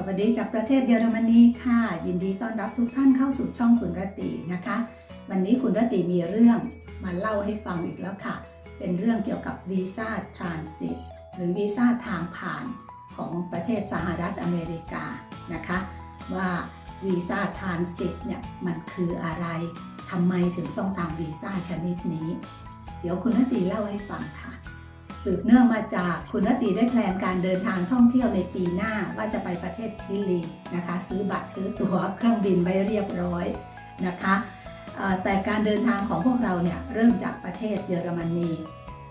สวัสดีจากประเทศเยอรมนีค่ะ ยินดีต้อนรับทุกท่านเข้าสู่ช่องคุณรตรีนะคะ วันนี้คุณรตรีมีเรื่องมาเล่าให้ฟังอีกแล้วค่ะ เป็นเรื่องเกี่ยวกับวีซ่าทรานสิตหรือวีซ่าทางผ่านของประเทศสหรัฐอเมริกานะคะ ว่าวีซ่าทรานสิตเนี่ยมันคืออะไรทำไมถึงต้องตามวีซ่าชนิดนี้ เดี๋ยวคุณรตรีเล่าให้ฟังค่ะ สืบเนื่องมาจากคุณรตรีได้แพลนการเดินทางท่องเที่ยวในปีหน้าว่าจะไปประเทศชิลีนะคะ ซื้อบัตรซื้อตั๋วเครื่องบินไว้เรียบร้อยนะคะแต่การเดินทางของพวกเราเนี่ยเริ่มจากประเทศเยอรมนี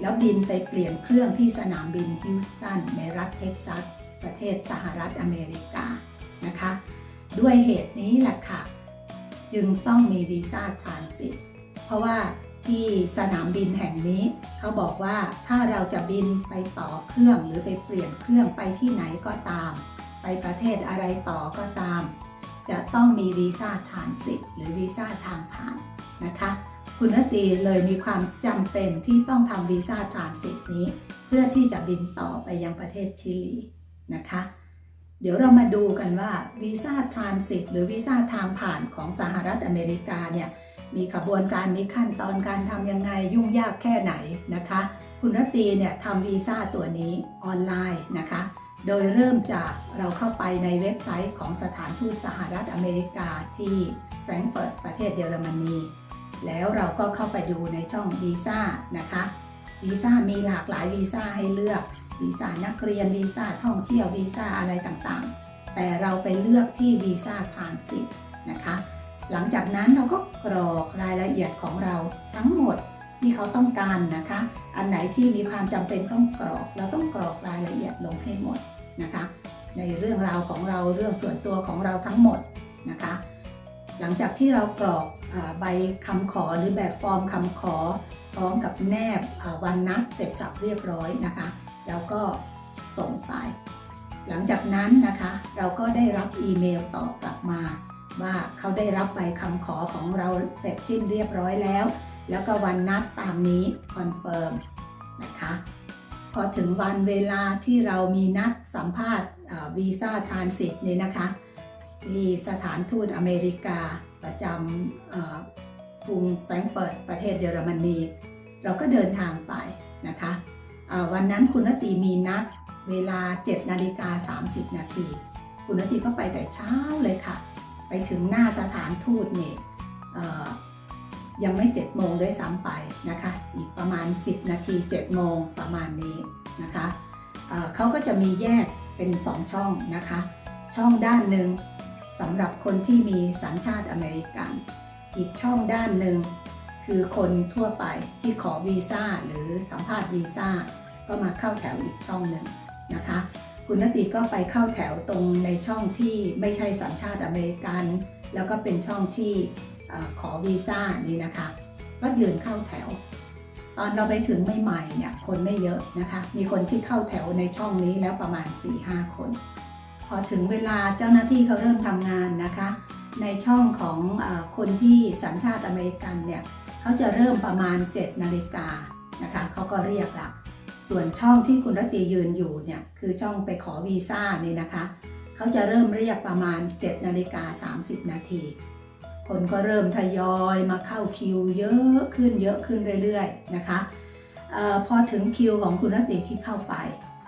แล้วบินไปเปลี่ยนเครื่องที่สนามบินฮิวสตันในรัฐเท็กซัส ประเทศสหรัฐอเมริกานะคะ ด้วยเหตุนี้แหละค่ะ จึงต้องมีวีซ่าทรานสิตเพราะว่า ที่สนามบินแห่งนี้ เขาบอกว่าถ้าเราจะบินไปต่อเครื่องหรือไปเปลี่ยนเครื่องไปที่ไหนก็ตาม ไปประเทศอะไรต่อก็ตาม จะต้องมีวีซ่าทรานสิตหรือวีซ่าทางผ่านนะคะ คุณนตีเลยมีความจำเป็นที่ต้องทำวีซ่าทรานสิตนี้ เพื่อที่จะบินต่อไปยังประเทศชิลีนะคะเดี๋ยวเรามาดูกันว่าวีซ่าทรานสิตหรือวีซ่าทางผ่านของสหรัฐอเมริกาเนี่ย มีขบวนการมีขั้นตอนการทำยังไงยุ่งยากแค่ไหนนะคะ คุณรตีเนี่ยทำวีซ่าตัวนี้ออนไลน์นะคะ โดยเริ่มจากเราเข้าไปในเว็บไซต์ของสถานทูตสหรัฐอเมริกาที่แฟรงก์เฟิร์ตประเทศเยอรมนี แล้วเราก็เข้าไปดูในช่องวีซ่านะคะวีซ่ามีหลากหลายวีซ่าให้เลือกวีซ่านักเรียนวีซ่าท่องเที่ยววีซ่าอะไรต่างๆ แต่เราไปเลือกที่วีซ่าทรานสิตนะคะ หลังจากนั้นเราก็กรอกรายละเอียดของเราทั้งหมดที่เขาต้องการนะคะ อันไหนที่มีความจำเป็นต้องกรอก เราต้องกรอกรายละเอียดลงให้หมดนะคะ ในเรื่องราวของเราเรื่องส่วนตัวของเราทั้งหมดนะคะ หลังจากที่เรากรอกอใบคำขอหรือแบบฟอร์มคำขอ พร้อมกับแนบวันนัดเสร็จสับเรียบร้อยนะคะ แล้วก็ส่งไป หลังจากนั้นนะคะ เราก็ได้รับอีเมลตอบกลับมา ว่าเขาได้รับใบคำขอของเราเสร็จสิ้นเรียบร้อยแล้ว แล้วก็วันนัดตามนี้คอนเฟิร์มนะคะพอถึงวันเวลาที่เรามีนัดสัมภาษณ์วีซ่าทรานสิตนี่นะคะที่สถานทูตอเมริกาประจำกรุงแฟรงก์เฟิร์ตประเทศเยอรมนี เราก็เดินทางไปนะคะวันนั้นคุณนตีมีนัดเวลา 7 นาฬิกา 30 นาที คุณนตีก็ไปแต่เช้าเลยค่ะ ไปถึงหน้าสถานทูตเนี่ยยังไม่ 7 โมงด้วยซ้ำไปนะคะ อีกประมาณ 10 นาที 7 โมงประมาณนี้นะคะเเขาก็จะมีแยกเป็น 2 ช่องนะคะ ช่องด้านหนึ่งสำหรับคนที่มีสัญชาติอเมริกัน อีกช่องด้านหนึ่งคือคนทั่วไปที่ขอวีซ่าหรือสัมภาษณ์วีซ่าก็มาเข้าแถวอีกช่องหนึ่งนะคะ คุณนติก็ไปเข้าแถวตรงในช่องที่ไม่ใช่สัญชาติอเมริกัน แล้วก็เป็นช่องที่ขอวีซ่านี่นะคะ ก็ยืนเข้าแถว ตอนเราไปถึงใหม่ๆเนี่ยคนไม่เยอะนะคะ มีคนที่เข้าแถวในช่องนี้แล้วประมาณ 4-5 คน พอถึงเวลาเจ้าหน้าที่เขาเริ่มทำงานนะคะ ในช่องของอคนที่สัญชาติอเมริกันเนี่ยเขาจะเริ่มประมาณ 7 นาฬิกานะคะเขาก็เรียกละ ส่วนช่องที่คุณรตียืนอยู่เนี่ยคือช่องไปขอวีซ่านี่นะคะ เขาจะเริ่มเรียกประมาณ 7นาฬิกา30 นาที คนก็เริ่มทยอยมาเข้าคิวเยอะขึ้นเยอะขึ้นเรื่อยๆนะคะออพอถึงคิวของคุณรตรีที่เข้าไป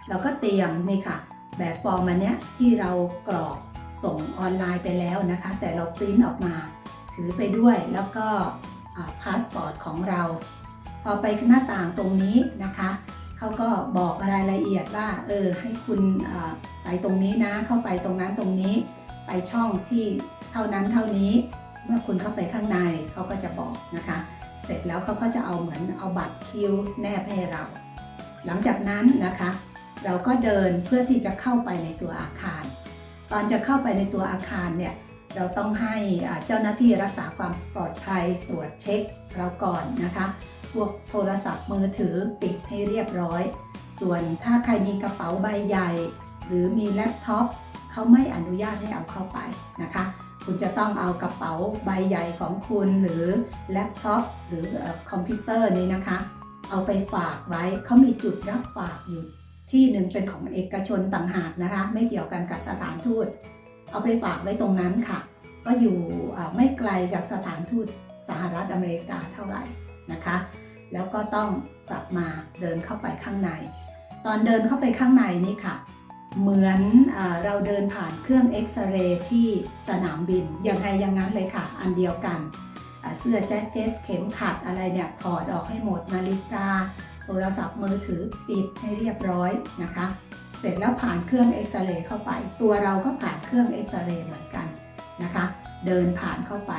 เราก็เตรียมนี่ค่ะ แบบฟอร์มอันเนี้ยที่เรากรอกส่งออนไลน์ไปแล้วนะคะ แต่เราปริ้นออกมาถือไปด้วยแล้วก็พาสปอร์ตของเรา พอไปหน้าต่างตรงนี้นะคะ เขาก็บอกรายละเอียดว่าเออให้คุณไปตรงนี้นะเข้าไปตรงนั้นตรงนี้ ไปช่องที่เท่านั้นเท่านี้ เมื่อคุณเข้าไปข้างในเขาก็จะบอกนะคะ เสร็จแล้วเขาก็จะเอาเหมือนเอาบัตรคิวแนบให้เรา หลังจากนั้นนะคะ เราก็เดินเพื่อที่จะเข้าไปในตัวอาคาร ตอนจะเข้าไปในตัวอาคารเนี่ยเราต้องให้เจ้าหน้าที่รักษาความปลอดภัยตรวจเช็คเราก่อนนะคะ พวกโทรศัพท์มือถือปิดให้เรียบร้อย ส่วนถ้าใครมีกระเป๋าใบใหญ่ หรือมีแล็ปท็อปเขาไม่อนุญาตให้เอาเข้าไปนะคะ คุณจะต้องเอากระเป๋าใบใหญ่ของคุณหรือแล็ปท็อปหรือคอมพิวเตอร์นี้นะคะ เอาไปฝากไว้เขามีจุดรับฝากอยู่ที่หนึ่งเป็นของเอกชนต่างหากนะคะ ไม่เกี่ยวกันกับสถานทูต เอาไปฝากไว้ตรงนั้นค่ะ ก็อยู่ไม่ไกลจากสถานทูตสหรัฐอเมริกาเท่าไหร่ นะคะ แล้วก็ต้องกลับมาเดินเข้าไปข้างใน ตอนเดินเข้าไปข้างในนี่ค่ะ เหมือนเราเดินผ่านเครื่องเอ็กซเรย์ที่สนามบินยังไงอยังนั้นเลยค่ะ อันเดียวกันเสื้อแจ็คเก็ตเข็มขัดอะไรเนี่ยถอดออกให้หมดนาฬิกาโทรศัพท์มือถือปิดให้เรียบร้อยนะคะ เสร็จแล้วผ่านเครื่องเอ็กซเรย์เข้าไป ตัวเราก็ผ่านเครื่องเอ็กซเรย์เหมือนกันนะคะ เดินผ่านเข้าไป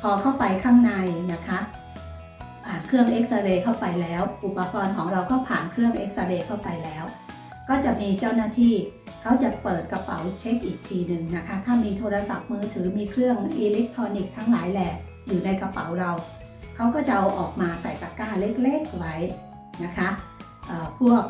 พอเข้าไปข้างในนะคะ เครื่องเอ็กซเรย์เข้าไปแล้ว อุปกรณ์ของเราก็ผ่านเครื่องเอ็กซเรย์เข้าไปแล้ว ก็จะมีเจ้าหน้าที่เขาจะเปิดกระเป๋าเช็คอีกทีหนึ่งนะคะ ถ้ามีโทรศัพท์มือถือมีเครื่องอิเล็กทรอนิกส์ทั้งหลายแหละอยู่ในกระเป๋าเรา เขาก็จะเอาออกมาใส่ตะกร้าเล็กๆไว้นะคะพวก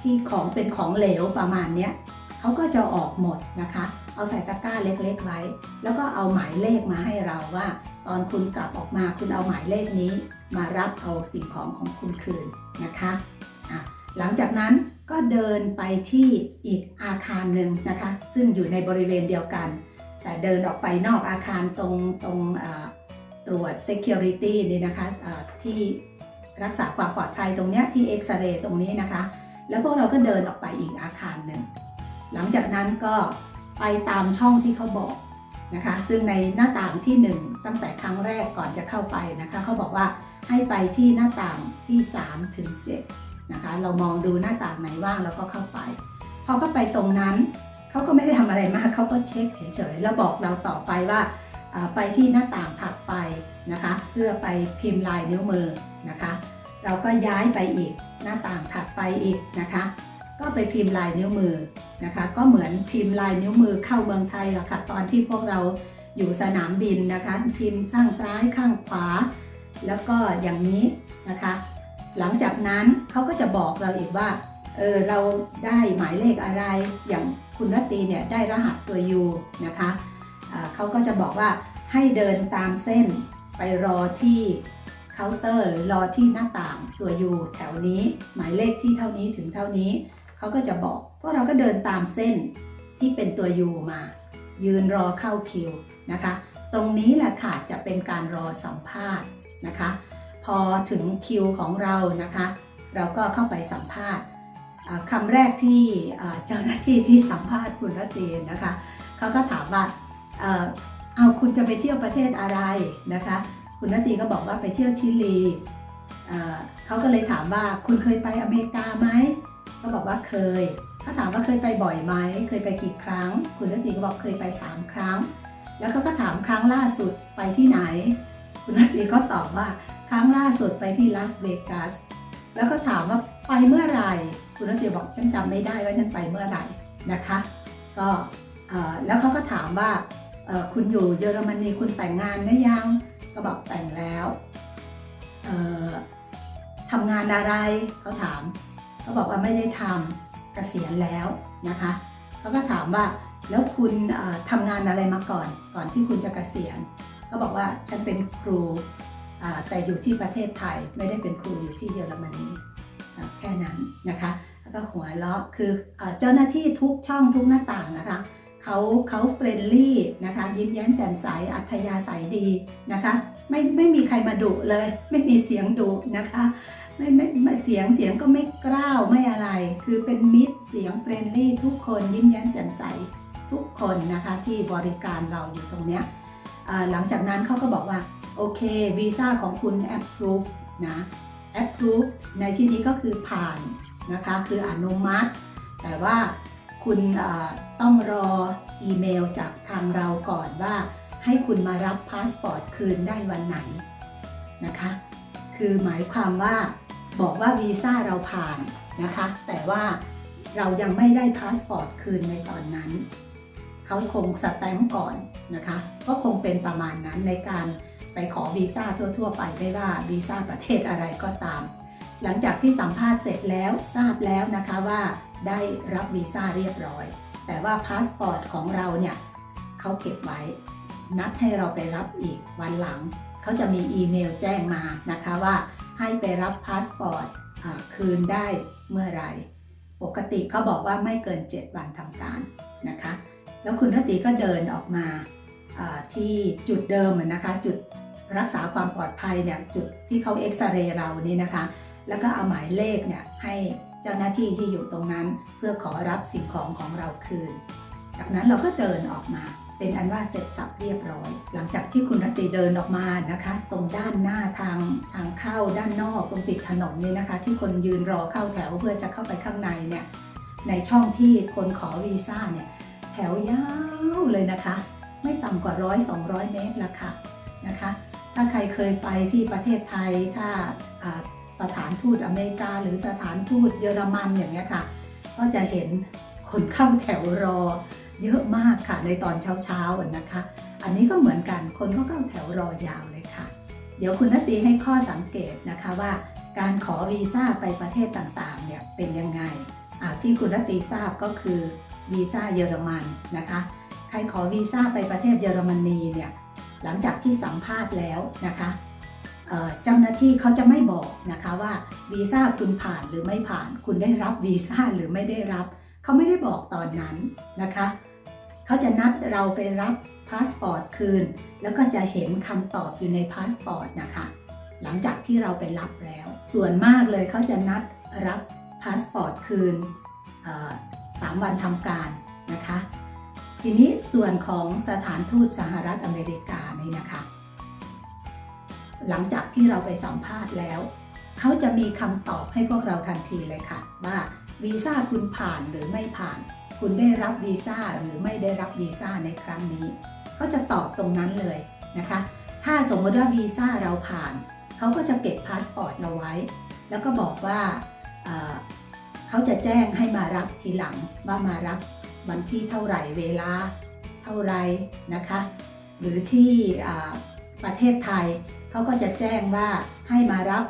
ที่ของเป็นของเหลวประมาณเนี้ยเขาก็จะออกหมดนะคะ เอาใส่ตะกร้าเล็กๆไว้ แล้วก็เอาหมายเลขมาให้เราว่า ตอนคุณกลับออกมาคุณเอาหมายเลขนี้ มารับเอาสิ่งของของคุณคืนนะคะะหลังจากนั้นก็เดินไปที่อีกอาคารหนึ่งนะคะ ซึ่งอยู่ในบริเวณเดียวกัน แต่เดินออกไปนอกอาคารตรงตรงตรวจ Security นี่นะคะเอ่อที่รักษาความปลอดภัยตรงเนี้ยที่เอ็กซเรย์ตรงนี้นะคะ แล้วพวกเราก็เดินออกไปอีกอาคารหนึ่ง หลังจากนั้นก็ไปตามช่องที่เขาบอกนะคะ ซึ่งในหน้าต่างที่ 1 ตั้งแต่ครั้งแรกก่อนจะเข้าไปนะคะเขาบอกว่า ให้ไปที่หน้าต่างที่3ถึง7นะคะ เรามองดูหน้าต่างไหนว่างเราก็เข้าไป พอเข้าไปตรงนั้นเขาก็ไม่ได้ทำอะไรมากเขาก็เช็คเฉยๆแล้วบอกเราต่อไปว่าอ่าไปที่หน้าต่างถัดไปนะคะ เพื่อไปพิมพ์ลายนิ้วมือนะคะ เราก็ย้ายไปอีกหน้าต่างถัดไปอีกนะคะ ก็ไปพิมพ์ลายนิ้วมือนะคะ ก็เหมือนพิมพ์ลายนิ้วมือเข้าเมืองไทยอะค่ะตอนที่พวกเราอยู่สนามบินนะคะ พิมพ์ข้างซ้ายข้างขวา แล้วก็อย่างนี้นะคะ หลังจากนั้นเขาก็จะบอกเราอีกว่าเออเราได้หมายเลขอะไรอย่างคุณรัตตีเนี่ยได้รหัสตัว U นะคะอ่าเขาก็จะบอกว่าให้เดินตามเส้นไปรอที่เคาน์เตอร์หรือรอที่หน้าต่างตัว U แถวนี้หมายเลขที่เท่านี้ถึงเท่านี้ เขาก็จะบอกพวกเราก็เดินตามเส้นที่เป็นตัว U มา ยืนรอเข้าคิวนะคะ ตรงนี้แหละค่ะจะเป็นการรอสัมภาษณ์ นะคะ พอถึงคิวของเรานะคะ เราก็เข้าไปสัมภาษณ์คำแรกที่เจ้าหน้าที่ที่สัมภาษณ์คุณรัตีนะคะเขาก็ถามว่าเอาคุณจะไปเที่ยวประเทศอะไรนะคะ คุณรัตีก็บอกว่าไปเที่ยวชิลีเขาก็เลยถามว่าคุณเคยไปอเมริกาไหมก็บอกว่าเคยเขาถามว่าเคยไปบ่อยไหม เคยไปกี่ครั้ง คุณรัตตีก็บอกเคยไป 3 ครั้ง แล้วเขาก็ถามครั้งล่าสุดไปที่ไหน คุณรัตตีก็ตอบว่าครั้งล่าสุดไปที่ลาสเวกัสแล้วก็ถามว่าไปเมื่อไหร่ คุณรัตตีบอกฉันจำไม่ได้ว่าฉันไปเมื่อไหร่นะคะ ก็แล้วเขาก็ถามว่าคุณอยู่เยอรมนีคุณแต่งงานหรือยังก็บอกแต่งแล้วทำงานอะไรเขาถามก็บอกว่าไม่ได้ทำเกษียณแล้วนะคะเขาก็ถามว่าแล้วคุณทำงานอะไรมาก่อนก่อนที่คุณจะเกษียณ ก็บอกว่าฉันเป็นครูแต่อยู่ที่ประเทศไทยไม่ได้เป็นครูอยู่ที่เยอรมนีแค่นั้นนะคะแล้วก็หัวเราะคือเจ้าหน้าที่ทุกช่องทุกหน้าต่างนะคะเขาเขาเฟรนลี่นะคะยิ้มแย้มแจ่มใสอัธยาศัยดีนะคะไม่ไม่มีใครมาดุเลย ไม่มีเสียงดุนะคะไม่ไม่เสียงเสียงก็ไม่กล้าวไม่อะไร คือเป็นมิตรเสียงเฟรนลี่ทุกคนยิ้มแย้มแจ่มใสทุกคนนะคะที่บริการเราอยู่ตรงเนี้ย หลังจากนั้นเขาก็บอกว่า โอเควีซ่าของคุณ approve นะ approve ในที่นี้ก็คือผ่านนะคะ คืออนุมัติ แต่ว่าคุณต้องรออีเมลจากทางเราก่อนว่า ให้คุณมารับพาสปอร์ตคืนได้วันไหนนะคะ คือหมายความว่าบอกว่าวีซ่าเราผ่านนะคะ แต่ว่าเรายังไม่ได้พาสปอร์ตคืนในตอนนั้น เขาคงสแตมป์ก่อนนะคะ ก็คงเป็นประมาณนั้นในการไปขอวีซ่าทั่ว ๆ ไปไม่ว่าวีซ่าประเทศอะไรก็ตาม หลังจากที่สัมภาษณ์เสร็จแล้วทราบแล้วนะคะว่าได้รับวีซ่าเรียบร้อย แต่ว่าพาสปอร์ตของเราเนี่ยเขาเก็บไว้ นัดให้เราไปรับอีกวันหลัง เขาจะมีอีเมลแจ้งมานะคะว่าให้ไปรับพาสปอร์ตคืนได้เมื่อไหร่ ปกติเขาบอกว่าไม่เกิน 7 วันทำการนะคะ แล้วคุณรตตีก็เดินออกมาที่จุดเดิมนะคะ จุดรักษาความปลอดภัยเนี่ยจุดที่เขาเอ็กซเรย์เรานี่นะคะ แล้วก็เอาหมายเลขเนี่ยให้เจ้าหน้าที่ที่อยู่ตรงนั้น เพื่อขอรับสิ่งของของเราคืน จากนั้นเราก็เดินออกมา เป็นอันว่าเสร็จสับเรียบร้อย หลังจากที่คุณรตตีเดินออกมานะคะ ตรงด้านหน้าทางทางเข้าด้านนอกตรงติดถนนนี่นะคะ ที่คนยืนรอเข้าแถวเพื่อจะเข้าไปข้างในเนี่ยในช่องที่คนขอวีซ่าเนี่ย แถวยาวเลยนะคะ ไม่ต่ำกว่าร้อยสองร้อยเมตรละค่ะนะคะ ถ้าใครเคยไปที่ประเทศไทยถ้าสถานทูตอเมริกา หรือสถานทูตเยอรมันอย่างเงี้ยค่ะ ก็จะเห็นคนเข้าแถวรอเยอะมากค่ะในตอนเช้าๆนะคะ อันนี้ก็เหมือนกันคนก็เข้าแถวรอยาวเลยค่ะ เดี๋ยวคุณนตตีให้ข้อสังเกตนะคะว่าการขอวีซ่าไปประเทศต่างๆเนี่ยเป็นยังไงที่คุณนตตีทราบก็คือ วีซ่าเยอรมันนะคะ ใครขอวีซ่าไปประเทศเยอรมนีเนี่ยหลังจากที่สัมภาษณ์แล้วนะคะเจ้าหน้าที่เขาจะไม่บอกนะคะว่าวีซ่าคุณผ่านหรือไม่ผ่าน คุณได้รับวีซ่าหรือไม่ได้รับ เขาไม่ได้บอกตอนนั้นนะคะ เขาจะนัดเราไปรับพาสปอร์ตคืน แล้วก็จะเห็นคำตอบอยู่ในพาสปอร์ตนะคะ หลังจากที่เราไปรับแล้ว ส่วนมากเลยเขาจะนัดรับพาสปอร์ตคืน เอ่อสามวันทำการนะคะ ทีนี้ส่วนของสถานทูตสหรัฐอเมริกานี่นะคะ หลังจากที่เราไปสัมภาษณ์แล้ว เขาจะมีคำตอบให้พวกเราทันทีเลยค่ะ ว่าวีซ่าคุณผ่านหรือไม่ผ่าน คุณได้รับวีซ่าหรือไม่ได้รับวีซ่าในครั้งนี้ เขาจะตอบตรงนั้นเลยนะคะ ถ้าสมมติว่าวีซ่าเราผ่าน เขาก็จะเก็บพาสปอร์ตเราไว้ แล้วก็บอกว่า เขาจะแจ้งให้มารับทีหลังว่ามารับวันที่เท่าไหร่เวลาเท่าไรนะคะ หรือที่ประเทศไทยเขาก็จะแจ้งว่าให้มารับ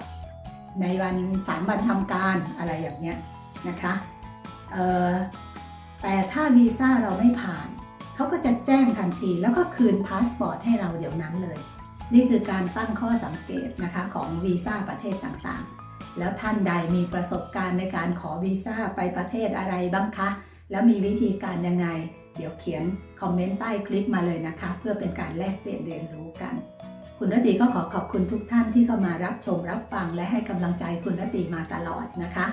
ในวันสามวันทำการอะไรอย่างเนี้ยนะคะแต่ถ้าวีซ่าเราไม่ผ่านเขาก็จะแจ้งทันที แล้วก็คืนพาสปอร์ตให้เราเดี๋ยวนั้นเลย นี่คือการตั้งข้อสังเกตนะคะของวีซ่าประเทศต่างๆ แล้วท่านใดมีประสบการณ์ในการขอวีซ่าไปประเทศอะไรบ้างคะ แล้วมีวิธีการยังไง เดี๋ยวเขียนคอมเมนต์ใต้คลิปมาเลยนะคะ เพื่อเป็นการแลกเปลี่ยนเรียนรู้กัน คุณรตีก็ขอขอบคุณทุกท่านที่เข้ามารับชมรับฟังและให้กำลังใจคุณรตีมาตลอดนะคะ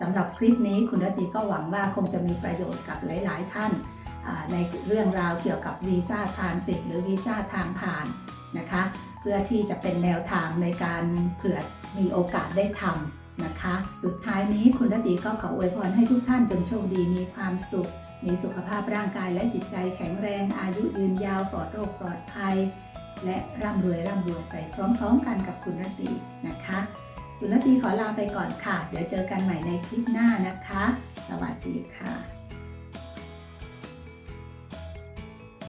สำหรับคลิปนี้คุณรตีก็หวังว่าคงจะมีประโยชน์กับหลาย ๆ ท่านในเรื่องราวเกี่ยวกับวีซ่าทานสิตหรือวีซ่าทางผ่าน นะคะ เพื่อที่จะเป็นแนวทางในการเผื่อมีโอกาสได้ทำนะคะ สุดท้ายนี้คุณรตีก็ขออวยพรให้ทุกท่านจงโชคดีมีความสุข มีสุขภาพร่างกายและจิตใจแข็งแรง อายุยืนยาวปลอดโรคปลอดภัย และร่ำรวยร่ำรวยไปพร้อมๆกันกับคุณรตีนะคะคุณรตีขอลาไปก่อนค่ะ เดี๋ยวเจอกันใหม่ในคลิปหน้านะคะ สวัสดีค่ะ